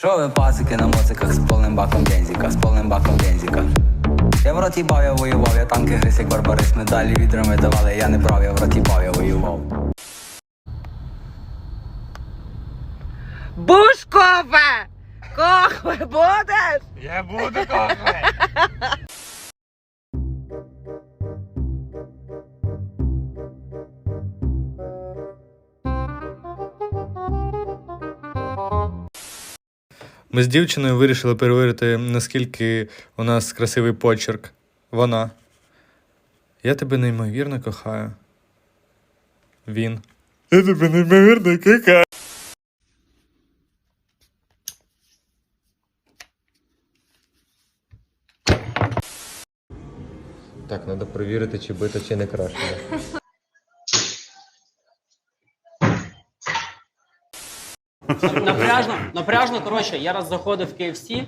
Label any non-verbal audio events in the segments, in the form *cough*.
Що ви пасики на моциках з повним баком бензика, з повним баком бензика? Я в роті бав, я воював, я танки гриз, як барбарис, медалі відрами давали, я не брав, я в роті бав, я воював. Бушкове! Кохве будеш? Я буду кохати. Ми з дівчиною вирішили перевірити, наскільки у нас красивий почерк. Вона. Я тебе неймовірно кохаю. Він. Я тебе неймовірно кохаю. Так, треба перевірити, чи бита, чи не краще. *laughs* Напряжно, напряжно, коротше, я раз заходив в KFC,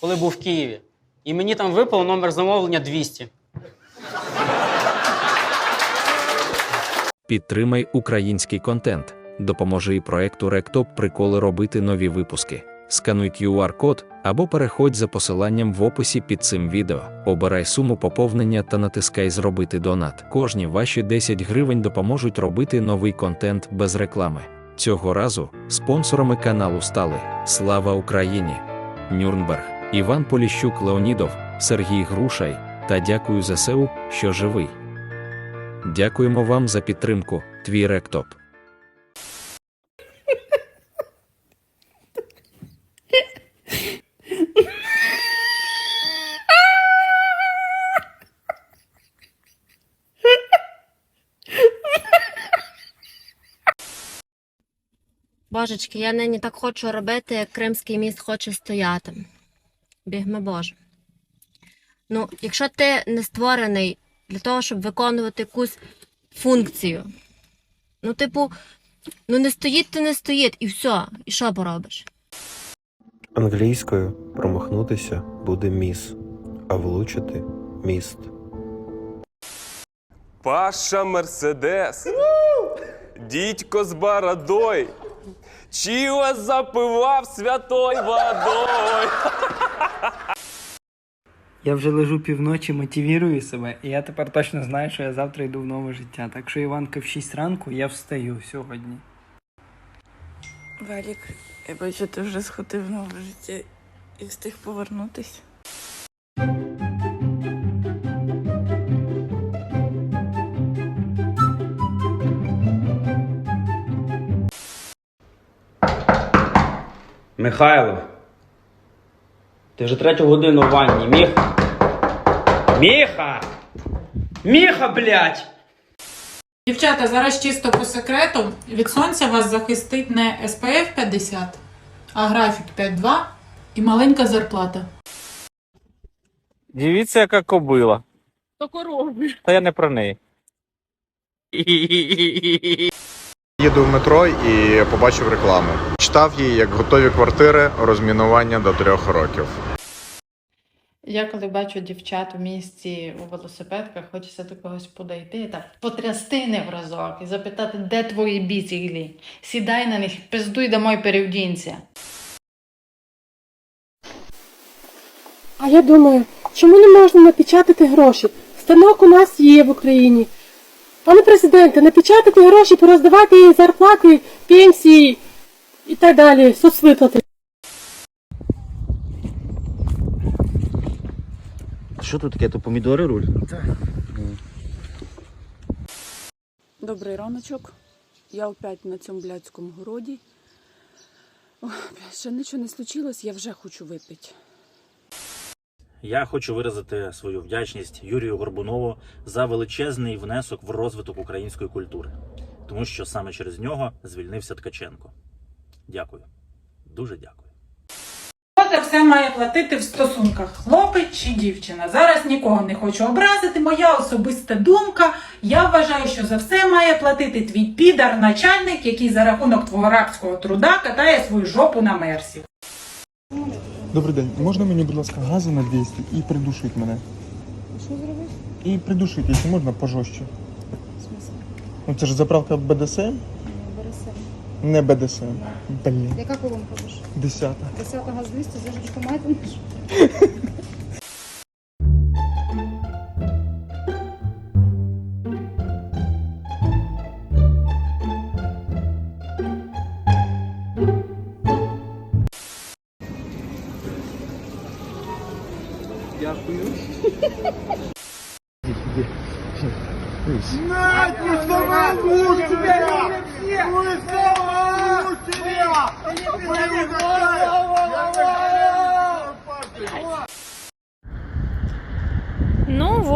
коли був в Києві, і мені там випало номер замовлення 200. Підтримай український контент. Допоможи і проекту Ректоп приколи робити нові випуски. Скануй QR-код або переходь за посиланням в описі під цим відео. Обирай суму поповнення та натискай Зробити донат. Кожні ваші 10 гривень допоможуть робити новий контент без реклами. Цього разу спонсорами каналу стали Слава Україні! Нюрнберг, Іван Поліщук Леонідов, Сергій Грушай та дякую ЗСУ, що живий. Дякуємо вам за підтримку. Твій ректоп. Божечки, я нині так хочу робити, як Кримський міст хоче стояти. Бігме Боже. Ну, якщо ти не створений для того, щоб виконувати якусь функцію, ну, типу, ну не стоїть, ти не стоїть, і все. І що поробиш? Англійською промахнутися буде міс, а влучити міст. Паша Мерседес. Дідько з бородой. Чіо запивав святою водою. Я вже лежу півночі, мотивірую себе, і я тепер точно знаю, що я завтра йду в нове життя. Так що, Іванка, в 6 ранку я встаю сьогодні. Валік, я бачу, ти вже сходив в нове життя і встиг повернутись. Михайло. Ти вже третю годину в ванні. Міх. Міха! Міха, блядь! Дівчата, зараз чисто по секрету. Від сонця вас захистить не SPF 50, а графік 5.2 і маленька зарплата. Дивіться, яка кобила. То коробиш. Та я не про неї. Їду в метро і побачив рекламу. Читав її як готові квартири, розмінування до трьох років. Я коли бачу дівчат у місті у велосипедках, хочеться до когось подойти та потрясти не в разок і запитати, де твої біціглі? Сідай на них, пиздуй домой перевдінься. А я думаю, чому не можна напечатати гроші? Станок у нас є в Україні. Пане президенте, напечатати гроші, пороздавати зарплати, пенсії і так далі, соцвиплати. Що тут таке? То помідори руль? Добрий раночок. Я опять на цьому блядському городі. Блядь, ще нічого не случилось, я вже хочу випити. Я хочу виразити свою вдячність Юрію Горбунову за величезний внесок в розвиток української культури, тому що саме через нього звільнився Ткаченко. Дякую. Дуже дякую. Хто за все має платити в стосунках, хлопець чи дівчина? Зараз нікого не хочу образити. Моя особиста думка. Я вважаю, що за все має платити твій підар, начальник, який за рахунок твого рабського труда катає свою жопу на мерсі. Добрий день. Можна мені, будь ласка, газу на 200 і придушить мене? Що зробити? І придушить, якщо можна, пожорстче. Ну це ж заправка БДСМ. Не БДСМ. Блін. Яка колонка ваша? Десята. 10 газ 200, зажичку маєте?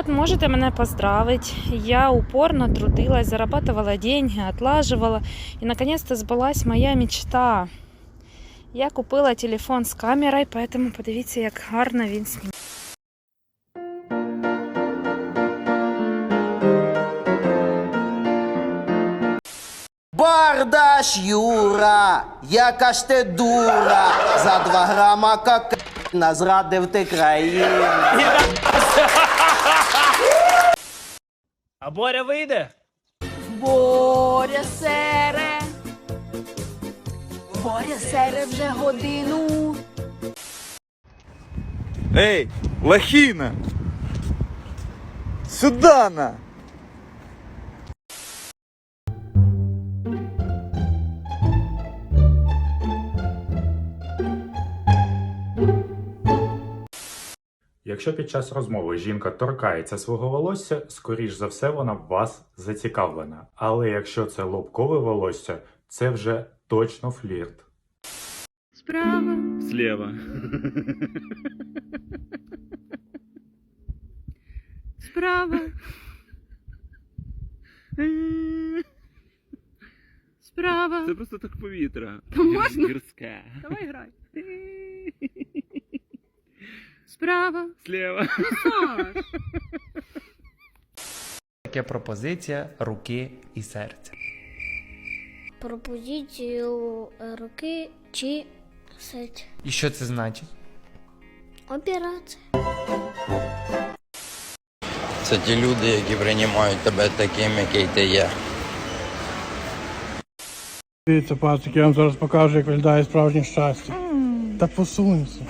вот, можете мене поздравить. Я упорно трудилась, зарабатывала деньги, отлаживала. И наконец-то сбылась моя мечта. Я купила телефон з камерою, поэтому подивіться, як гарно він знімає. Бардаш Юра, яка ж ти дура, за два грама кокаїна зрадив ти країну. А Боря вийде? Боря сере. Боря сере вже годину. Ей, лохіна! Сюдана! Якщо під час розмови жінка торкається свого волосся, скоріш за все вона в вас зацікавлена. Але якщо це лобкове волосся, це вже точно флірт. Справа. Слева. Справа. Справа. Це просто так повітря. Та можна? Гірське. Давай грай. Справа. Слева. Саш. Таке пропозиція руки і серця. Пропозицію руки чи сеть. І що це значить? Операція. Це ті люди, які приймають тебе таким, який ти є. Дивіться, пацик, я вам зараз покажу, як виглядає справжнє щастя. Та посунься.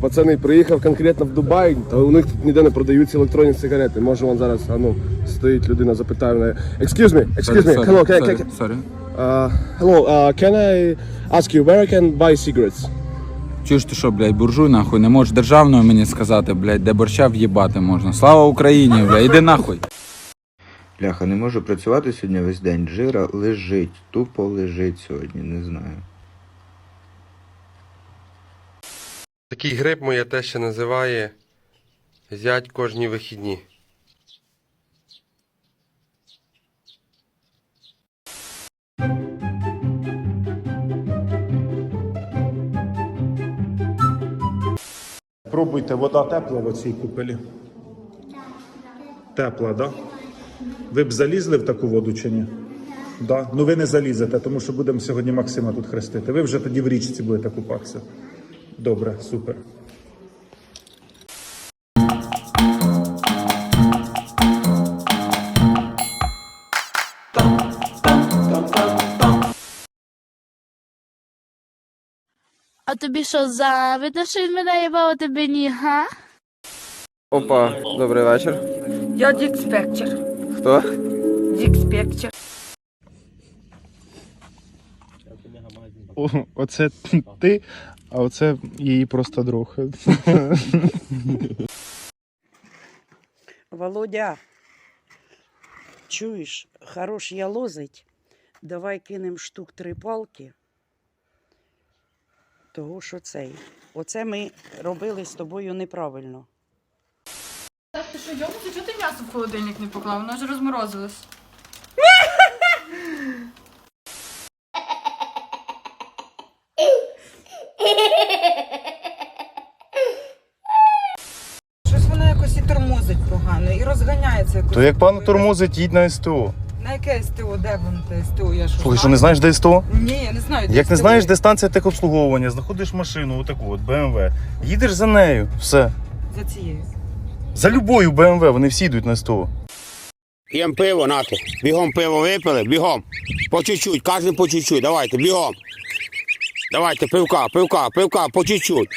Пацани, приїхав конкретно в Дубай, та у них тут ніде не продаються електронні сигарети. Може, вон зараз, а ну, стоїть людина, запитає мене. Excuse me, excuse me, hello, can, can, Sorry. uh, hello, uh, can I ask you where I can buy cigarettes? Чуєш ти що, блядь, буржуй нахуй, не можеш державною мені сказати, блядь, де борща в'їбати можна. Слава Україні, блядь, іди нахуй. Бляха, не можу працювати сьогодні весь день. Жира лежить, тупо лежить сьогодні, не знаю. Такий гриб моя теща називає зять кожні вихідні. Пробуйте, вода тепла в оцій купелі. Тепла, да? Ви б залізли в таку воду чи ні? Да? Ну ви не залізете, тому що будемо сьогодні Максима тут хрестити. Ви вже тоді в річці будете купатися. Добре, супер. А тобі що завидно, що він мене їбав, а тобі ні, га? Опа, добрий вечір. Я дікспектор. Хто? Дікспектор. О, *laughs* оце ти, а оце її просто друг. *laughs* Володя, чуєш, хорош я лозить. Давай кинем штук три палки. Того, що цей. Оце ми робили з тобою неправильно. Ти що, йомуся, чого ти м'ясо в холодильник не поклав? Воно ж розморозилось. Щось воно якось і тормозить погано, і розганяється якось. То як пан тормозить, їдь на СТО. На яке СТО? Де воно те СТО? Я що? Слухай, що не знаєш, де СТО? Ні, я не знаю. де Як не СТО. знаєш, де станція техобслуговування, знаходиш машину, отаку от BMW, їдеш за нею, все. За цією. За любою BMW, вони всі йдуть на СТО. П'ємо пиво, нате. Бігом пиво випили, бігом. По чуть-чуть, кожен по чуть-чуть. Давайте, бігом. Давайте, пивка, пивка, пивка, по чуть-чуть.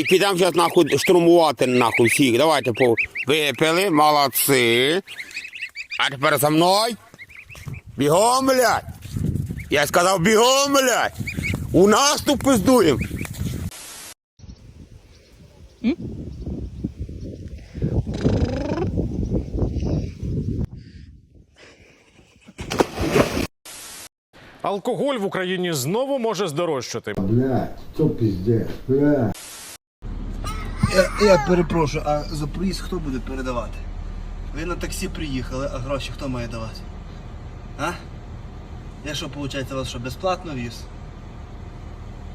І підемо зараз нахуй штурмувати нахуй всіх. Давайте по випили, молодці. А тепер за мною. Бігом, блядь. Я сказав бігом, блядь. У наступ пиздуємо. Алкоголь в Україні знову може здорожчати. Блядь, то пиздец, блядь. Я, я перепрошую, а за проїзд хто буде передавати? Ви на таксі приїхали, а гроші хто має давати? А? Я що, виходить, вас що, безплатно віз?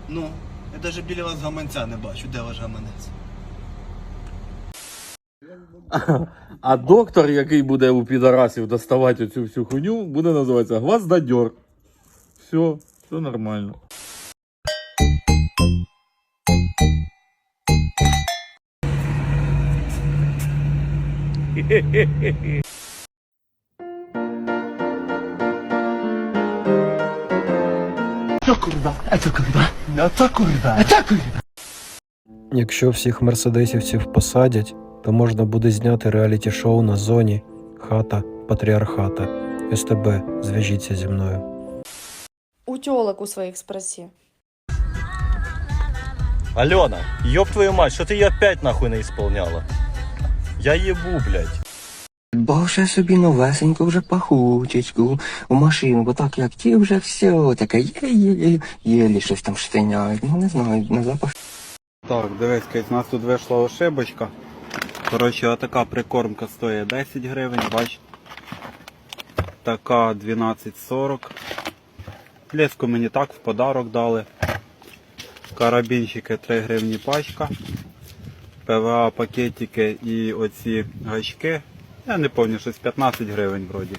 Ну, я навіть біля вас гаманця не бачу, де ваш гаманець? А доктор, який буде у підарасів доставати оцю всю хуйню, буде називатися гвоздодер. Все, все нормально. Це курва, це курва, це курва, це курва. Якщо всіх мерседесівців посадять, то можна буде зняти реаліті-шоу на зоні Хата Патріархата. СТБ, зв'яжіться зі мною. У тёлок у своих спроси. Алена, ёб твою мать, что ты ее опять нахуй не исполняла? Я ебу, блядь. Боже собі новесеньку вже пахучечку у машину, бо так як ті вже все, таке є-є-є, єлі щось там штиняють, ну не знаю, на запах. Так, дивись, у нас тут вийшла ошибочка. Коротше, отака прикормка стоїть 10 гривень, бач. Така 12,40. Леску мені так в подарок дали. Карабінчики 3 гривні пачка. ПВА пакетики і оці гачки. Я не пам'ятаю, щось 15 гривень вроді.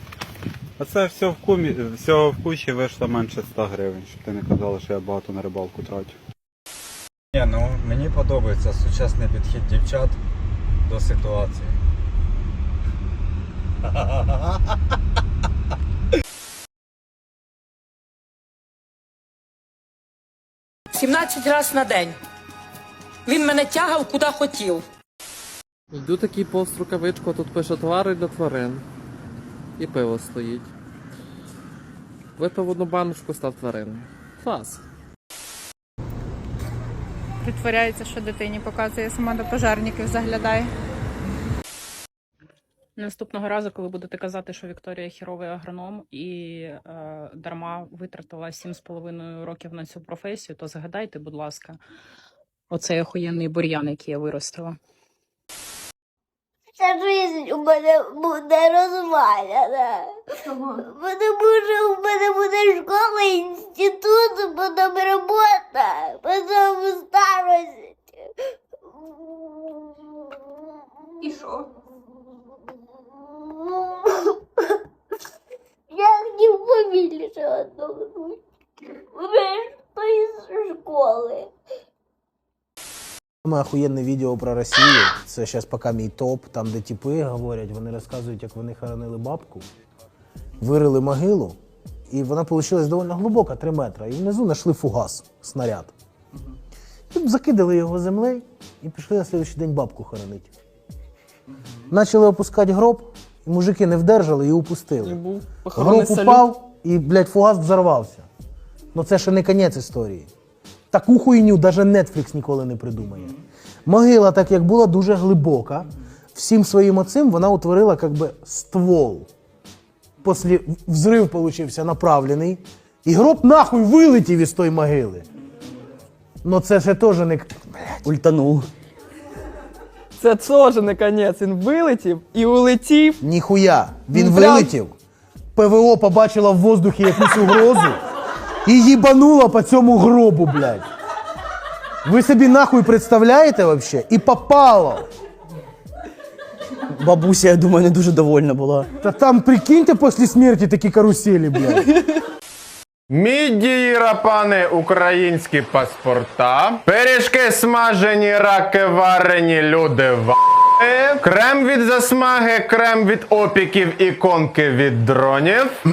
А це все в кумі, всього в кучі вийшло менше 100 гривень, щоб ти не казала, що я багато на рибалку трачу. Ні, ну мені подобається сучасний підхід дівчат до ситуації. 17 разів на день. Він мене тягав куди хотів. Йду такий повз рукавичку, тут пише товари для тварин. І пиво стоїть. Випив одну баночку, став твариною. Клас. Притворяється, що дитині показує, сама до пожарників заглядає. Наступного разу, коли будете казати, що Вікторія хіровий агроном і е, дарма витратила 7,5 років на цю професію, то згадайте, будь ласка, оцей охуєнний бур'ян, який я виростила. Ця жизнь у мене буде розвалена. Тому що у мене буде школа, інститут, потім робота, потім старость. І що? Я хотів побільше одного. Вже з школи. Саме охуєнне відео про Росію. Це зараз поки мій топ, там де тіпи говорять, вони розказують, як вони хоронили бабку, вирили могилу, і вона вийшла доволі глибока, 3 метри. І внизу знайшли фугас, снаряд. І закидали його землею і пішли на наступний день бабку хоронити. Почали опускати гроб, і мужики не вдержали і упустили. Гроб упав, і, блядь, фугас взорвався. Ну це ще не кінець історії. Таку хуйню навіть Netflix ніколи не придумає. Могила, так як була дуже глибока, всім своїм оцим вона утворила как би, ствол. Після взрив получився направлений, і гроб нахуй вилетів із тої могили. Ну це ще теж не. Ультанув. Це теж не конець. Він вилетів і улетів. Ніхуя. Він прям- вилетів. ПВО побачила в воздухі якусь угрозу і їбанула по цьому гробу, блядь. Ви собі нахуй представляєте вообще? І попало. Бабуся, я думаю, не дуже довольна була. Та там, прикиньте, після смерті такі каруселі, блядь. Мідії рапани, українські паспорта, пиріжки смажені, раки варені, люди в Крем від засмаги, крем від опіків, іконки від дронів.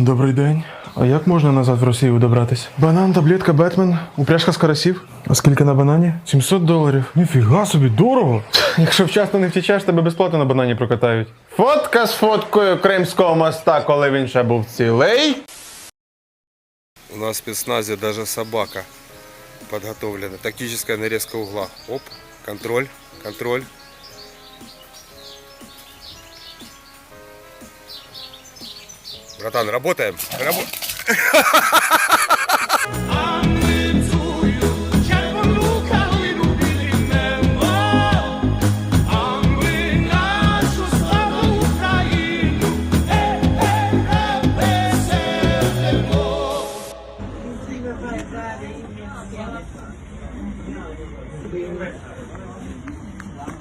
Добрий день. А як можна назад в Росію добратись? Банан, таблетка, Бетмен, упряжка з карасів. А скільки на банані? 700 доларів. Ніфіга собі, дорого. Якщо вчасно не втічеш, тебе безплатно на банані прокатають. Фотка з фоткою Кримського моста, коли він ще був цілий. У нас в спецназе даже собака подготовлена. Тактическая нарезка угла. Оп, контроль, контроль. Братан, работаем. Рабо- *laughs*